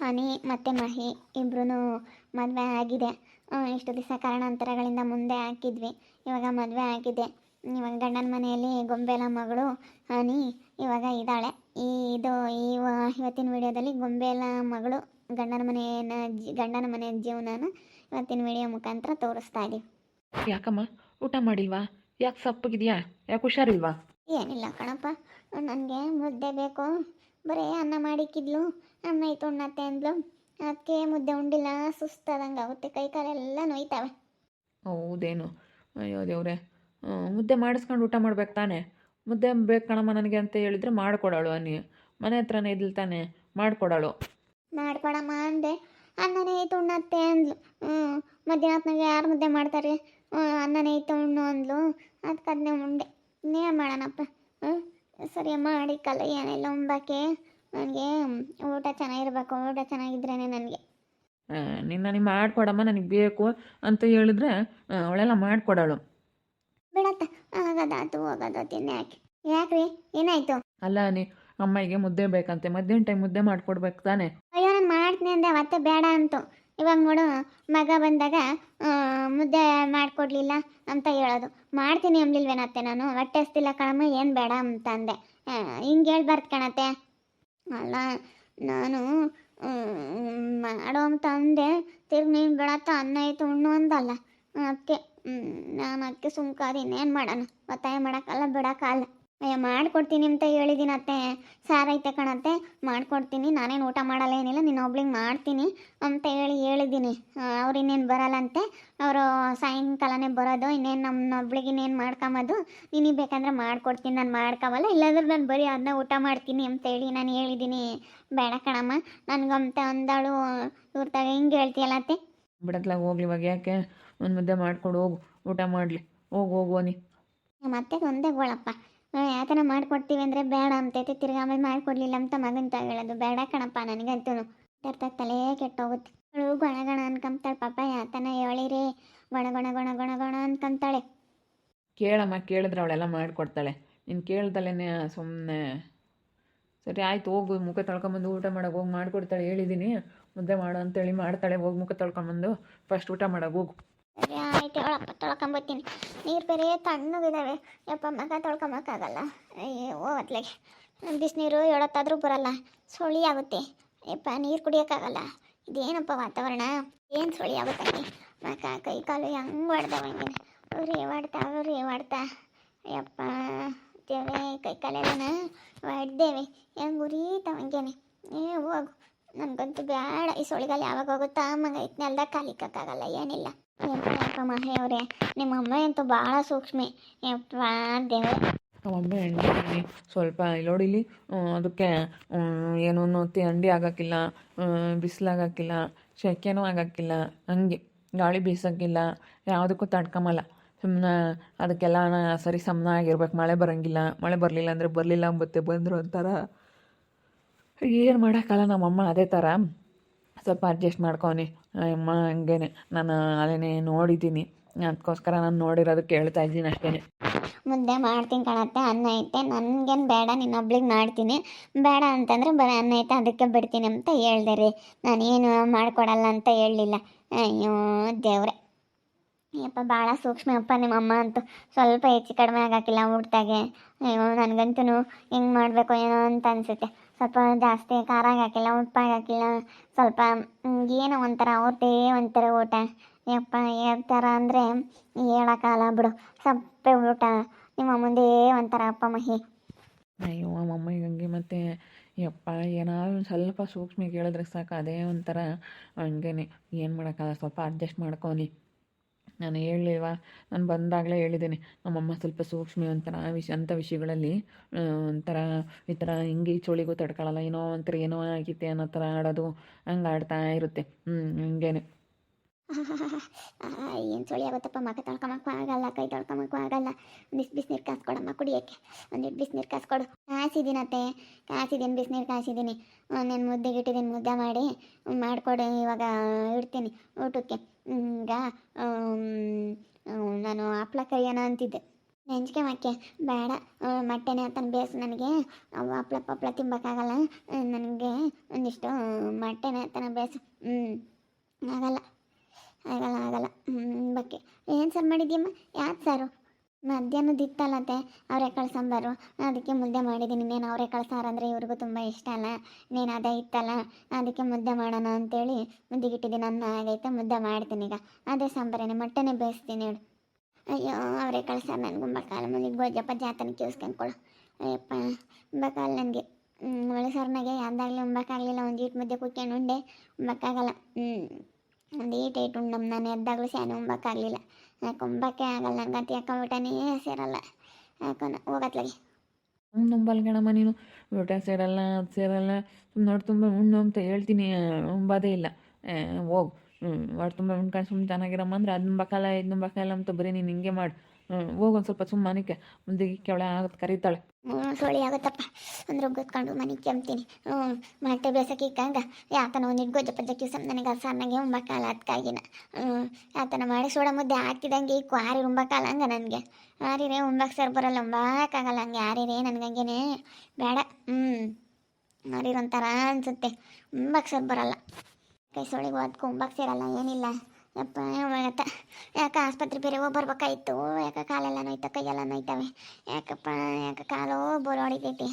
ಹನಿ ಮತ್ತು ಮಹಿ ಇಬ್ರು ಮದುವೆ ಆಗಿದೆ. ಇಷ್ಟು ದಿವಸ ಕಾರಣಾಂತರಗಳಿಂದ ಮುಂದೆ ಹಾಕಿದ್ವಿ. ಇವಾಗ ಮದುವೆ ಆಗಿದೆ. ಇವಾಗ ಗಂಡನ ಮನೆಯಲ್ಲಿ ಗೊಂಬೆಲ ಮಗಳು ಹನಿ ಇವಾಗ ಇದ್ದಾಳೆ. ಈ ಇದು ಈ ಇವತ್ತಿನ ವಿಡಿಯೋದಲ್ಲಿ ಗೊಂಬೆಲ ಮಗಳು ಗಂಡನ ಮನೆಯ ಗಂಡನ ಮನೆಯ ಜೀವನನ ಇವತ್ತಿನ ವಿಡಿಯೋ ಮುಖಾಂತರ ತೋರಿಸ್ತಾ ಇದ್ದೀವಿ. ಯಾಕಮ್ಮ? ಊಟ ಮಾಡಿಲ್ವಾ? ಯಾಕೆ ಸಪ್ಪಗಿದೆಯಾ? ಯಾಕೆ ಹುಷಾರಿಲ್ವಾ? ಏನಿಲ್ಲ ಕಣಪ್ಪ. ನನಗೆ ಮುದ್ದೆ ಬೇಕು. ಬರೀ ಅನ್ನ ಮಾಡಿಕ್ಕಿದ್ಲು. ಅನ್ನ ಇತ್ತು ಉಣ್ಣತ್ತೆ ಅಂದ್ಲು ಅದಕ್ಕೆ ಮುದ್ದೆ ಉಂಡಿಲ್ಲ ಸುಸ್ತಾದಂಗೆ ಆಗುತ್ತೆ. ಕೈ ಕಾಲೆಲ್ಲ ನೋಯ್ತಾವೆ. ಹೌದೇನು? ಅಯ್ಯೋ ದೇವ್ರೆ. ಮುದ್ದೆ ಮಾಡಿಸ್ಕೊಂಡು ಊಟ ಮಾಡ್ಬೇಕು ತಾನೆ? ಮುದ್ದೆ ಬೇಕು ಕಣಮ್ಮ ನನಗೆ ಅಂತ ಹೇಳಿದ್ರೆ ಮಾಡಿಕೊಡೋಳು ಅನ್ನಿ. ಮನೆ ಹತ್ರನೇ ಇದ್ಲು ತಾನೆ? ಮಾಡಿಕೊಡೋಳು. ಮಾಡ್ಕೊಡಮ್ಮ ಅಂದೆ. ಅನ್ನನೇ ಇತ್ತು ಉಣ್ಣತ್ತೆ ಅಂದ್ಲು. ಹ್ಞೂ ಮಧ್ಯಾಹ್ನಗೆ ಯಾರು ಮುದ್ದೆ ಮಾಡ್ತಾರೆ? ಅನ್ನನೇ ಇತ್ತು ಉಣ್ಣು ಅಂದ್ಲು. ಅದಕ್ಕೆ ಅದನ್ನೇ ಉಂಡೆ. ಇನ್ನೇ ಮಾಡೋಣಪ್ಪ? ಹ್ಞೂ ಸರಿ ಮಾಡಿ ಕಲ ಏನೆಲ್ಲ ಉಂಬಕ್ಕೆ ನನಗೆ ಊಟ ಚೆನ್ನಾಗಿರ್ಬೇಕು ಊಟ ಚೆನ್ನಾಗಿದ್ರೇ ನನಗೆ. ನಿನ್ನ ನನಗೆ ಮಾಡಿಕೊಡಮ್ಮ ನನಗೆ ಬೇಕು ಅಂತ ಹೇಳಿದ್ರೆ ಅವಳೆಲ್ಲ ಮಾಡಿಕೊಡೋಳು. ಬಿಡತ್ತ ಆಗದಾತು ತಿನ್ನಾಕೆ ಯಾಕೆ ಯಾಕ್ರಿ ಏನಾಯ್ತು? ಅಲ್ಲ ನೀ ಅಮ್ಮಗೆ ಮುದ್ದೆ ಬೇಕಂತೆ ಮಧ್ಯಾಹ್ನ ಟೈಮ್ ಮುದ್ದೆ ಮಾಡ್ಕೊಡ್ಬೇಕು ತಾನೆ. ಅಯ್ಯೋ ನಾನು ಮಾಡ್ತೀನಿ ಅಂದೆ ಮತ್ತೆ ಬೇಡ ಅಂತು. ಇವಾಗ ನೋಡು ಮಗ ಬಂದಾಗ ಮುದ್ದೆ ಮಾಡಿಕೊಡ್ಲಿಲ್ಲ ಅಂತ ಹೇಳೋದು. ಮಾಡ್ತೀನಿ ಅಂಬ್ಲಿಲ್ವೇನತ್ತೆ ನಾನು? ಹೊಟ್ಟೆ ಹಸ್ತಿಲ್ಲ ಕಣಮ್ಮ ಏನು ಬೇಡ ಅಂತ ಅಂದೆ. ಹಿಂಗೆ ಹೇಳ್ಬಾರ್ದು ಕಣತ್ತೆ. ಅಲ್ಲ, ನಾನು ಮಾಡೋ ಅಂತ ಅಂದೆ ತಿರ್ಗಿ ನೀನು ಬಿಡತ್ತ ಅನ್ನ ಆಯ್ತು ಉಣ್ಣು ಅಂದಲ್ಲ. ಅದಕ್ಕೆ ನಾನು ಅದಕ್ಕೆ ಸುಮ್ಕಾದ ಇನ್ನೇನು ಮಾಡೋಣ. ಒತ್ತಾಯ ಮಾಡೋಕ್ಕಲ್ಲ, ಬಿಡೋಕ್ಕಲ್ಲ. ಅಯ್ಯೋ ಮಾಡ್ಕೊಡ್ತೀನಿ ಅಂತ ಹೇಳಿದ್ದೀನಿ ಅತ್ತೆ. ಸಾರೈತೆ ಕಣತ್ತೆ. ಮಾಡ್ಕೊಡ್ತೀನಿ. ನಾನೇನು ಊಟ ಮಾಡಲ್ಲ ಏನಿಲ್ಲ. ನಿನ್ನ ಒಬ್ಳಿಗೆ ಮಾಡ್ತೀನಿ ಅಂತ ಹೇಳಿ ಹೇಳಿದ್ದೀನಿ ಅವ್ರು ಇನ್ನೇನು ಬರಲ್ಲಂತೆ. ಅವರು ಸಾಯಂಕಾಲನೇ ಬರೋದು. ಇನ್ನೇನು ನಮ್ಮ ಒಬ್ಳಿಗೆ ಇನ್ನೇನು ಮಾಡ್ಕೊಂಬೋದು ನಿನಗೆ ಬೇಕಂದ್ರೆ ಮಾಡ್ಕೊಡ್ತೀನಿ. ನಾನು ಮಾಡ್ಕೊವಲ್ಲ. ಇಲ್ಲಾಂದ್ರೆ ನಾನು ಬರೀ ಅದನ್ನ ಊಟ ಮಾಡ್ತೀನಿ ಅಂತ ಹೇಳಿ ನಾನು ಹೇಳಿದ್ದೀನಿ ಬೇಡ ಕಣಮ್ಮ. ನನಗಂತ ಅಂದಾಳು ಇವ್ರ ತಗ ಹಿಂಗೆ ಹೇಳ್ತೀಯಲ್ಲ ಅತ್ತೆ. ಬಿಡತ್ಲಾಗ ಹೋಗ್ಲಿ ಇವಾಗ. ಯಾಕೆ? ಒಂದು ಮುದ್ದೆ ಮಾಡ್ಕೊಂಡು ಹೋಗು. ಊಟ ಮಾಡಲಿ. ಹೋಗು ಹೋಗು ನೀ ಮತ್ತೆ ಒಂದೇ ಗೋಳಪ್ಪ ಯಾಕನ ಮಾಡ್ಕೊಡ್ತೀವಿ ಅಂದರೆ ಬೇಡ ಅಂತೈತೆ, ತಿರ್ಗಿ ಆಮೇಲೆ ಮಾಡ್ಕೊಡ್ಲಿಲ್ಲ ಅಂತ ಮಗಂತ ಹೇಳೋದು. ಬೇಡ ಕಣಪ್ಪ ನನಗಂತೂ ಅರ್ಥ ತಲೆ ಕೆಟ್ಟೋಗುತ್ತೆ. ಅವಳು ಗೊಣ ಅನ್ಕೊಂತಾಳೆ ಪಾಪ ಯಾತನ ಹೇಳಿರಿ? ಗೊಣ ಗೊಣ ಗೊಣ ಗೊಣ ಗೊಣ ಅನ್ಕೊಂತಾಳೆ ಕೇಳಮ್ಮ, ಕೇಳಿದ್ರೆ ಅವಳೆಲ್ಲ ಮಾಡಿಕೊಡ್ತಾಳೆ. ನೀನು ಕೇಳ್ದಲೇ ಸುಮ್ಮನೆ ಸರಿ, ಆಯ್ತು, ಹೋಗು, ಮುಖ ತೊಳ್ಕೊಂಬಂದು ಊಟ ಮಾಡೋಕೆ ಹೋಗಿ ಮಾಡಿಕೊಡ್ತಾಳೆ ಹೇಳಿದ್ದೀನಿ ಮುದ್ದೆ ಮಾಡು ಅಂತೇಳಿ ಮಾಡ್ತಾಳೆ, ಹೋಗಿ ಮುಖ ತೊಳ್ಕೊಂಬಂದು. ಫಸ್ಟ್ ಊಟ ಮಾಡೋಕೆ ಹೋಗು. ಆಯ್ತು ಹೇಳಪ್ಪ ತೊಳ್ಕೊಂಬತ್ತೀನಿ ನೀರು ಬೇರೆ ತಣ್ಣಗಿದ್ದಾವೆ ಯಪ್ಪ, ಮಗ ತೊಳ್ಕೊಂಬಕ್ಕಾಗಲ್ಲ ಅಯ್ಯೋ ಅತ್ಲಾಗೆ ಬಿಸಿನೀರು ಹೇಳತ್ತಾದ್ರೂ ಬರಲ್ಲ. ಸುಳಿ ಆಗುತ್ತೆ. ಯಪ್ಪ, ನೀರು ಕುಡಿಯೋಕ್ಕಾಗಲ್ಲ. ಇದೇನಪ್ಪ ವಾತಾವರಣ? ಏನು ಸುಳಿ ಆಗುತ್ತೆ ಮಗ ಕೈ ಕಾಲು ಹೆಂಗೆ ಹೊಡ್ದಾವ ಹಂಗೆ ಅವ್ರಿ ಹೊಡ್ತಾ ಯಪ್ಪ ದೇವೇ ಕೈ ಕಾಲೆಲ್ಲನ ಹೊಡ್ದೇವೆ ಹೆಂಗೆ ಉರಿತಾವ ಹಂಗೇನೆ. ಏ, ಹೋಗು. ನನಗಂತೂ ಬೇಡ ಈ ಸೊಳಿಗಾಲ ಯಾವಾಗ ಹೋಗುತ್ತಾ? ಮಗ ಇದ್ನೆಲ್ದ ಕಾಲಿಕ್ಕಾಗಲ್ಲ ಏನಿಲ್ಲ. ಅವರೇ ನಿಮ್ಮ ಅಮ್ಮ ಅಂತೂ ಭಾಳ ಸೂಕ್ಷ್ಮಿ. ಯಪ್ಪ ದೇವ್ರೆ. ನಮ್ಮಮ್ಮ ಸ್ವಲ್ಪ ನೋಡಿ ಇಲ್ಲಿ ಅದಕ್ಕೆ ಏನೂ ತಿಂಡಿ ಆಗೋಕ್ಕಿಲ್ಲ ಬಿಸಿಲಾಗಕ್ಕಿಲ್ಲ, ಸೆಕೆನೂ ಆಗೋಕ್ಕಿಲ್ಲ, ಹಂಗೆ. ಗಾಳಿ ಬೀಸೋಕ್ಕಿಲ್ಲ, ಯಾವುದಕ್ಕೂ ತಡ್ಕೊಂಬಲ್ಲ ಸುಮ್ಮನೆ ಅದಕ್ಕೆಲ್ಲ ಸರಿ ಸಮನಾಗಿರ್ಬೇಕು. ಮಳೆ ಬರೋಂಗಿಲ್ಲ, ಮಳೆ ಬರಲಿಲ್ಲ ಅಂದರೆ ಬರಲಿಲ್ಲ ಅಂಬತ್ತೆ ಬಂದರು ಅಂತಾರ ಏನು ಮಾಡೋಕ್ಕಲ್ಲ ನಮ್ಮಮ್ಮ ಅದೇ ಥರ. ಸ್ವಲ್ಪ ಅಡ್ಜಸ್ಟ್ ಮಾಡ್ಕೊನಿ. ಅಮ್ಮ, ಹಂಗೇನೆ. ನಾನು ಅದನ್ನೇ ನೋಡಿದ್ದೀನಿ. ಅದಕ್ಕೋಸ್ಕರ ನಾನು ನೋಡಿರೋದು ಹೇಳ್ತಾ ಇದ್ದೀನಿ ಅಷ್ಟೇ. ಮುದ್ದೆ ಮಾಡ್ತೀನಿ ಕಣತ್ತೆ, ಅನ್ನ ಐತೆ. ನನಗೇನು ಬೇಡ, ನಿನ್ನೊಬ್ಳಿಗೆ ಮಾಡ್ತೀನಿ. ಬೇಡ ಅಂತಂದರೆ ಬರೀ ಅನ್ನ ಐತೆ, ಅದಕ್ಕೆ ಬಿಡ್ತೀನಿ ಅಂತ ಹೇಳ್ದೆ ರೀ. ನಾನೇನು ಮಾಡಿಕೊಡಲ್ಲ ಅಂತ ಹೇಳಲಿಲ್ಲ. ಅಯ್ಯೋ, ದೇವ್ರೆ. ಯಪ್ಪ ಭಾಳ ಸೂಕ್ಷ್ಮ ಅಪ್ಪ ನಿಮ್ಮಮ್ಮ ಅಂತೂ. ಸ್ವಲ್ಪ ಹೆಚ್ಚು ಕಡಿಮೆ ಆಗೋಕ್ಕಿಲ್ಲ ಊಟದಾಗೆ. ಅಯ್ಯೋ, ನನಗಂತೂ ಹೆಂಗೆ ಮಾಡಬೇಕು ಏನೋ ಅಂತ ಅನಿಸುತ್ತೆ. ಸ್ವಲ್ಪ ಜಾಸ್ತಿ ಖಾರ ಹಾಕಿಲ್ಲ, ಉಪ್ಪು ಹಾಕಿಲ್ಲ, ಸ್ವಲ್ಪ ಏನೋ ಒಂಥರ ಅವ್ರದ್ದೇ ಒಂಥರ ಊಟ. ಯಪ್ಪ ಯಾವ ಥರ ಅಂದರೆ ಹೇಳೋಕ್ಕಾಗಲ್ಲ ಬಿಡು. ಸಪ್ಪೆ ಊಟ. ನಿಮ್ಮ ಮುಂದೆ ಒಂಥರ ಅಪ್ಪ ಮಹಿ. ಅಯ್ಯೋ ಅಮ್ಮಮ್ಮಗೆ ಹಂಗೆ ಮತ್ತೆ, ಯಪ್ಪ, ಏನಾದ್ರು ಸ್ವಲ್ಪ ಸೂಕ್ಷ್ಮ ಕೇಳಿದ್ರೆ ಸಾಕು. ಅದೇ ಒಂಥರ ಹಂಗೇನೆ. ಏನು ಮಾಡೋಕ್ಕಲ್ಲ ಸ್ವಲ್ಪ ಅಡ್ಜಸ್ಟ್ ಮಾಡ್ಕೊನಿ. ನಾನು ಹೇಳಿಲ್ವಾ ನಾನು ಬಂದಾಗಲೇ ಹೇಳಿದ್ದೀನಿ. ನಮ್ಮಮ್ಮ ಸ್ವಲ್ಪ ಸೂಕ್ಷ್ಮ ಒಂಥರ ವಿಷ ಅಂಥ ವಿಷಯಗಳಲ್ಲಿ ಒಂಥರ ಈ ಥರ ಹಿಂಗೆ ಚಳಿಗೂ ತಡ್ಕೊಳ್ಳಲ್ಲ ಏನೋ ಒಂಥರ ಏನೋ ಆಗಿದೆ ಅನ್ನೋ ಥರ ಆಡೋದು ಹಂಗೆ ಆಡ್ತಾ ಇರುತ್ತೆ. ಹ್ಞೂ ಹಂಗೇನೆ. ಏನು ಚಳಿ ಆಗುತ್ತಪ್ಪ ಮಗ ತೊಳ್ಕೊಂಬಕ್ಕೂ ಆಗಲ್ಲ, ಕೈ ತೊಳ್ಕೊಂಬಕ್ಕೂ ಆಗಲ್ಲ. ಬಿಸಿ, ಬಿಸಿನೀರು ಕಾಸ್ಕೊಡಮ್ಮ ಕುಡಿಯೋಕ್ಕೆ ಒಂದಿಟ್ಟು ಬಿಸಿನೀರು ಕಾಸ್ಕೊಡು. ಕಾಸಿದ್ದೀನತ್ತೆ ಕಾಸಿದ್ದೀನಿ ಬಿಸಿನೀರು ಕಾಸಿದ್ದೀನಿ ನಾನು ಮುದ್ದೆಗೆ ಇಟ್ಟಿದ್ದೀನಿ ಮುದ್ದೆ ಮಾಡಿ ಮಾಡಿಕೊಡಿ, ಇವಾಗ ಇಡ್ತೀನಿ. ಊಟಕ್ಕೆ. ಈಗ ನಾನು ಹಪ್ಳ ಕರಿಯೋಣ ಅಂತಿದ್ದೆ. ನೆಂಚ್ಕೆ ಮಕ್ಕೆ. ಬೇಡ ಮೊಟ್ಟೆನೇ ಆತನ ಬೇಸ್ ನನಗೆ. ಅವು ಹಪ್ಳ ಪಪ್ಳ ತಿಂಬಕ್ಕಾಗಲ್ಲ. ನನಗೆ ಒಂದಿಷ್ಟು ಮೊಟ್ಟೆನೇ ಆತನ ಬೇಸು. ಹ್ಞೂ ಆಗಲ್ಲ. ಆಗಲ್ಲ ಆಗಲ್ಲ ಹ್ಞೂ ಬಕ್ಕೆ. ಏನು ಸರ್ ಮಾಡಿದ್ಯಮ್ಮ? ಯಾವ್ದು ಸಾರು ಮಧ್ಯಾಹ್ನದ ಇತ್ತಲ್ಲತ್ತೆ ಅವರೆಕಾಳು ಸಾಂಬಾರು. ಅದಕ್ಕೆ ಮುದ್ದೆ ಮಾಡಿದ್ದೀನಿ ಇನ್ನೇನು ಅವರೆಕಾಳು ಸಾರು ಅಂದರೆ ಇವ್ರಿಗೂ ತುಂಬ ಇಷ್ಟ ಅಲ್ಲ. ನೀನು ಅದೇ ಇತ್ತಲ್ಲ, ಅದಕ್ಕೆ ಮುದ್ದೆ ಮಾಡೋಣ ಅಂತೇಳಿ ಮುದ್ದೆಗಿಟ್ಟಿದ್ದೀನಿ ಅನ್ನ ಆಗೈತೆ ಮುದ್ದೆ ಮಾಡ್ತೀನಿ ಈಗ. ಅದೇ ಸಾಂಬಾರೇನೆ, ಮೊಟ್ಟೆನೇ ಬೇಯಿಸ್ತೀನಿ ಹೇಳು. ಅಯ್ಯೋ ಅವರೆಕಾಳು ಸಾರು ನನಗೆ ಕಾಲು ಮುಂದಿಗೆ ಬೋಜಪ್ಪ ಜಾತನ ಕೇಳಿಸ್ಕೊಂಡ್ಕೊಳ್ಳು ಅಯ್ಯಪ್ಪ ಕಾಲು ನನಗೆ. ಒಳ್ಳೆ ಸಾರ್ನಾಗೆ ಯಾವ್ದಾಗಲಿ ಉಂಬಕ್ಕಾಗಲಿಲ್ಲ. ಒಂದು ಈಟ್ ಮುದ್ದೆ ಕುಕ್ಕೊಂಡು ಉಂಡೆ. ಉಂಬಕ್ಕಾಗಲ್ಲ. ಹ್ಞೂ ಒಂದು ಡೇಟ್ ಉಂಡು ನಾನು ಎದ್ದಾಗಲೂ ಸ್ಯಾನೆ ಉಂಬಕ್ಕಾಗಲಿಲ್ಲ ಯಾಕೆ ಉಂಬಕ್ಕೆ ಆಗಲ್ಲ. ನನಗೆ ಅಂತ ಯಾಕೊಂಬಿಟ್ಟನೇ ಸೇರಲ್ಲ. ಯಾಕನ ಹೋಗತ್ಲಾಗಿ ಅವ್ನು ಗಣಮ್ಮ ನೀನು. ಊಟ ಸೇರಲ್ಲ, ಅದು ಸೇರಲ್ಲ. ನೋಡಿ ತುಂಬ ಉಣ್ಣು ಅಂತ ಹೇಳ್ತೀನಿ. ಉಂಬೋದೇ ಇಲ್ಲ. ಹೋಗು. ಹೊಟ್ಟೆ ತುಂಬ ಉಣ್ಕೊಂಡು ಸುಮ್ಮನೆ ಚೆನ್ನಾಗಿರಮ್ಮ ಅಂದ್ರೆ ಅದು ನಂಬಕ್ಕಲ್ಲ ಇದು ನಂಬಕ್ಕಲ್ಲ ಅಂತ ಬರೀ ನೀನು ಹಿಂಗೆ ಮಾಡು. ಹ್ಞೂ ಹೋಗು ಒಂದು ಸ್ವಲ್ಪ ಸುಮ್ಮನಿಕೆ ಮುಂದೆ ಕೆಳ ಆಗುತ್ತೆ ಕರೀತಾಳೆ. ಹ್ಞೂ ಸೋಳಿ ಆಗುತ್ತಪ್ಪ. ಅಂದ್ರೆ ಗೊತ್ಕೊಂಡು ಮನೆಗೆ ಕೆಮ್ತೀನಿ. ಹ್ಞೂ ಮಾಟೆ ಬೇಸಕ್ಕೆ ಇಕ್ಕಂಗ. ಯಾತನ ಒಂದು ಗೊಜ್ಜ ಪಜ್ಜ ಸುಮ್ ನನಗೆ ಸಣ್ಣಗೆ ಉಂಬಕ್ಕಾಲ ಅದಕ್ಕಾಗಿನ ಹ್ಞೂ ಯಾತನ ಮಾಡಿ ಸೋಡ ಮುದ್ದೆ ಹಾಕಿದಂಗೆ ಇಕ್ಕು ಆರಿ ಉಂಬಕಾಲ ಹಂಗೆ ನನಗೆ. ಯಾರಿರೇ ಉಂಬಕ್ಕೆ ಸರ್ ಬರಲ್ಲ ಉಂಬಕ್ಕಾಗಲ್ಲ ಹಂಗೆ. ಯಾರಿರೇ ನನಗೆ ಹಂಗೇನೆ. ಬೇಡ ಹ್ಞೂ ಮಾರೀರು ಒಂಥರ ಅನ್ಸುತ್ತೆ. ಉಂಬಕ್ಕೆ ಸರ್ ಬರಲ್ಲ. ಕೈ ಸೋಳಿಗೆ ಅದಕ್ಕೆ ಉಂಬಕ್ಕೆ ಸೇರಲ್ಲ, ಏನಿಲ್ಲ. ಯಪ್ಪ ಯಾವಾಗತ್ತ ಯಾಕೆ ಆಸ್ಪತ್ರೆ ಬೇರೆ ಹೋಗಿ ಬರ್ಬೇಕಾಯ್ತು? ಯಾಕೆ ಕಾಲೆಲ್ಲ ನೋಯ್ತಾ, ಕೈಯೆಲ್ಲ ನೋಯ್ತವೆ? ಯಾಕಪ್ಪ, ಯಾಕೆ ಕಾಲು ಬೋರ್ ಹೊಡಿತೈತಿ?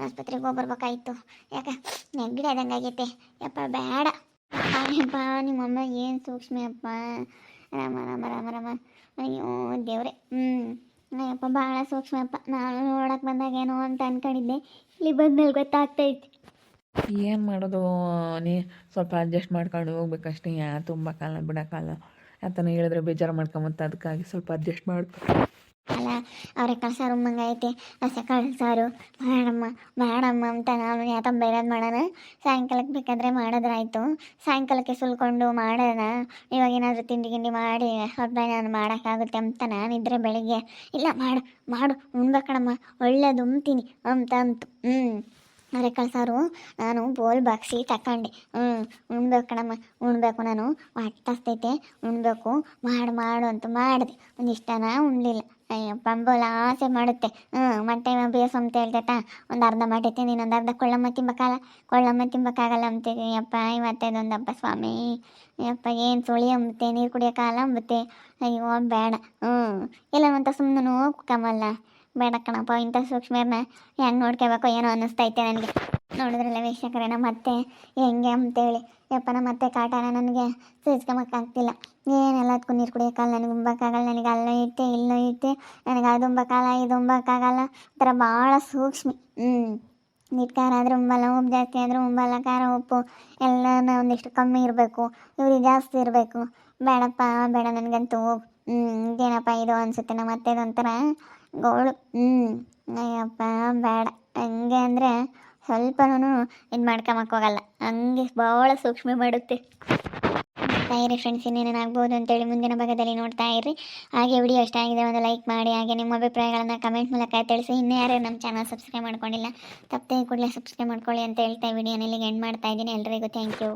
ಆಸ್ಪತ್ರೆಗೆ ಹೋಗಿ ಬರ್ಬೇಕಾಯ್ತು. ಯಾಕೆ? ನೆಗಡಿ ಆದಂಗೆ ಆಗೈತೆ. ಯಪ್ಪ, ಬೇಡ. ಅಯ್ಯಪ್ಪ ನಿಮ್ಮಮ್ಮ ಏನು ಸೂಕ್ಷ್ಮ ಅಪ್ಪ? ರಾಮ ರಾಮ ರಾಮ ರಾಮ. ಅಯ್ಯೋ, ದೇವ್ರೆ. ಹ್ಞೂ ಅಯ್ಯಪ್ಪ ಭಾಳ ಸೂಕ್ಷ್ಮ ಅಪ್ಪ. ನಾನು ನೋಡಕ್ಕೆ ಬಂದಾಗ ಏನೋ ಅಂತ ಅನ್ಕೊಂಡಿದ್ದೆ. ಇಲ್ಲಿ ಬಂದ್ಮೇಲೆ ಗೊತ್ತಾಗ್ತೈತಿ ಏನು ಮಾಡೋದು? ನೀ ಸ್ವಲ್ಪ ಅಡ್ಜಸ್ಟ್ ಮಾಡ್ಕೊಂಡು ಹೋಗ್ಬೇಕಷ್ಟೇ. ಯಾ ತುಂಬಕ್ಕಾಗಲ್ಲ ಬಿಡೋಕ್ಕಲ್ಲ ಯಾತನ ಹೇಳಿದ್ರೆ ಬೇಜಾರು ಮಾಡ್ಕೊಂಬತ್ತ ಅದಕ್ಕಾಗಿ ಸ್ವಲ್ಪ ಅಡ್ಜಸ್ಟ್ ಮಾಡ್ಕೊ ಅಲ್ಲ ಅವ್ರಿಗೆ ಕಳ್ಸಾರು ಉಮ್ಮಂಗೈತೆ ಹಸೆಕಾಳು ಕಳ್ಸಾರು ಬೇಡಮ್ಮ ಬೇಡಮ್ಮ ಅಂತ ನಾನು ಯಾತ ಬೇರೆದು ಮಾಡೋಣ. ಸಾಯಂಕಾಲಕ್ಕೆ ಬೇಕಾದರೆ ಮಾಡಿದ್ರಾಯ್ತು ಸಾಯಂಕಾಲಕ್ಕೆ ಸುಲ್ಕೊಂಡು ಮಾಡೋಣ. ಇವಾಗ ಏನಾದರೂ ತಿಂಡಿ ಗಿಂಡಿ ಮಾಡಿ, ಹಬ್ಬ ನಾನು ಮಾಡೋಕ್ಕಾಗುತ್ತೆ ಅಂತ ನಾನಿದ್ರೆ ಬೆಳಿಗ್ಗೆ. ಇಲ್ಲ, ಮಾಡು ಮಾಡು. ಉಣ್ಬೇಕಣಮ್ಮ ಒಳ್ಳೇದು ಉಣ್ತೀನಿ ಅಂತ ಅಂತು. ಹ್ಞೂ ಅವರೆಕಾಳು ಸಾರು, ನಾನು ಬೋಲ್ ಬಾಕ್ಸಿ ತಕೊಂಡೆ. ಹ್ಞೂ ಉಣ್ಬೇಕು ಕಣಮ್ಮ, ಉಣ್ಬೇಕು ನಾನು. ಹೊಟ್ಟಸ್ತೈತೆ ಉಣ್ಬೇಕು. ಮಾಡು ಮಾಡು ಅಂತ ಮಾಡಿದೆ. ಒಂದಿಷ್ಟನ ಉಣ್ಲಿಲ್ಲ. ಅಯ್ಯಪ್ಪ ಪಂಬೋಲ ಆಸೆ ಮಾಡುತ್ತೆ. ಹ್ಞೂ ಮೊಟ್ಟೆ ಬೇಸು ಅಂತ ಹೇಳ್ತೈತಾ ಒಂದು ಅರ್ಧ ಮೊಟ್ಟೆ ಇನ್ನೊಂದು ಅರ್ಧ ಕೊಳ್ಳಮ್ಮ ತಿಂಬಕ್ಕಾಗಲ್ಲ ಕೊಳ್ಳಮ್ಮ ತಿಂಬಕ್ಕಾಗಲ್ಲ ಅಂತೀನಿ ಅಪ್ಪ ಸ್ವಾಮಿ. ಅಪ್ಪ ಏನು ಸುಳಿ ಅಂಬುತ್ತೆ, ನೀರು ಕುಡಿಯೋಕ್ಕಾಗಲ್ಲ ಅಂಬುತ್ತೆ. ಅಯ್ಯೋ, ಬೇಡ. ಹ್ಞೂ ಇಲ್ಲ ಅಂತ ಸುಮ್ಮನೆ ಕಮಲ್ಲ ಬೇಡ ಕಣಪ್ಪ ಇಂಥ ಸೂಕ್ಷ್ಮರ್ನ ಹೆಂಗೆ ನೋಡ್ಕೋಬೇಕು ಏನೋ ಅನ್ನಿಸ್ತೈತೆ ನನಗೆ. ನೋಡಿದ್ರಲ್ಲ ನಮ್ಮ ಮತ್ತೆ ಹೆಂಗೆ ಅಂತೇಳಿ. ಯಪ್ಪ ನಮ್ಮ ಮತ್ತೆ ಕಾಟನ ನನಗೆ ಸಹಿಸ್ಕೊಂಬಕ್ಕಾಗ್ತಿಲ್ಲ ಏನೆಲ್ಲದಕ್ಕೂ ನೀರು ಕುಡಿಯೋಕ್ಕಲ್ಲ, ನನಗೆ ಉಂಬಕ್ಕಾಗಲ್ಲ, ನನಗೆ ಅಲ್ಲೋ ಇಟ್ಟೆ, ಇಲ್ಲೋ ಇಟ್ಟೆ, ನನಗೆ ಅದು ಉಂಬಕ್ಕಾಗಲ್ಲ, ಇದು ಉಂಬಕ್ಕಾಗಲ್ಲ ಒಂಥರ ಭಾಳ ಸೂಕ್ಷ್ಮ. ಹ್ಞೂ ನೀಟ್ ಖಾರ ಆದರೆ ಉಂಬಲ್ಲ, ಉಪ್ಪು ಜಾಸ್ತಿ ಆದರೆ ಉಂಬಲ್ಲ, ಖಾರ, ಉಪ್ಪು ಎಲ್ಲನ ಒಂದಿಷ್ಟು ಕಮ್ಮಿ ಇರಬೇಕು, ಇವ್ರಿಗೆ ಜಾಸ್ತಿ ಇರಬೇಕು. ಬೇಡಪ್ಪ, ಬೇಡ ನನಗಂತೂ. ಹ್ಞೂ ಇದೇನಪ್ಪ ಇದು ಅನಿಸುತ್ತೆ, ನಮ್ಮ ಒಂಥರ ಗೋಳು. ಹ್ಞೂ ಅಯ್ಯಪ್ಪ, ಬೇಡ. ಹಂಗೆ ಅಂದರೆ ಸ್ವಲ್ಪನೂ ಇದು ಮಾಡ್ಕೊಂಬಕ್ ಹೋಗಲ್ಲ. ಹಂಗೆ ಭಾಳ ಸೂಕ್ಷ್ಮ ಮಾಡುತ್ತೆ. ಇರಿ ಫ್ರೆಂಡ್ಸ್ ಇನ್ನೇನೇನು ಆಗ್ಬೋದು ಅಂತೇಳಿ ಮುಂದಿನ ಭಾಗದಲ್ಲಿ ನೋಡ್ತಾ ಇರಿ. ಹಾಗೆ ವಿಡಿಯೋ ಇಷ್ಟ ಆಗಿದೆ ಒಂದು ಲೈಕ್ ಮಾಡಿ, ಹಾಗೆ ನಿಮ್ಮ ಅಭಿಪ್ರಾಯಗಳನ್ನು ಕಮೆಂಟ್ ಮೂಲಕ ತಿಳಿಸಿ. ಇನ್ನೂ ಯಾರು ನಮ್ಮ ಚಾನಲ್ ಸಬ್ಸ್ಕ್ರೈಬ್ ಮಾಡ್ಕೊಂಡಿಲ್ಲ, ತಪ್ಪದೆ ಕೂಡಲೇ ಸಬ್ಸ್ಕ್ರೈಬ್ ಮಾಡ್ಕೊಳ್ಳಿ ಅಂತ ಹೇಳ್ತಾ ವಿಡಿಯೋನ ಇಲ್ಲಿಗೆ ಎಂಡ್ ಮಾಡ್ತಾ ಇದ್ದೀನಿ. ಎಲ್ರಿಗೂ ಥ್ಯಾಂಕ್ ಯು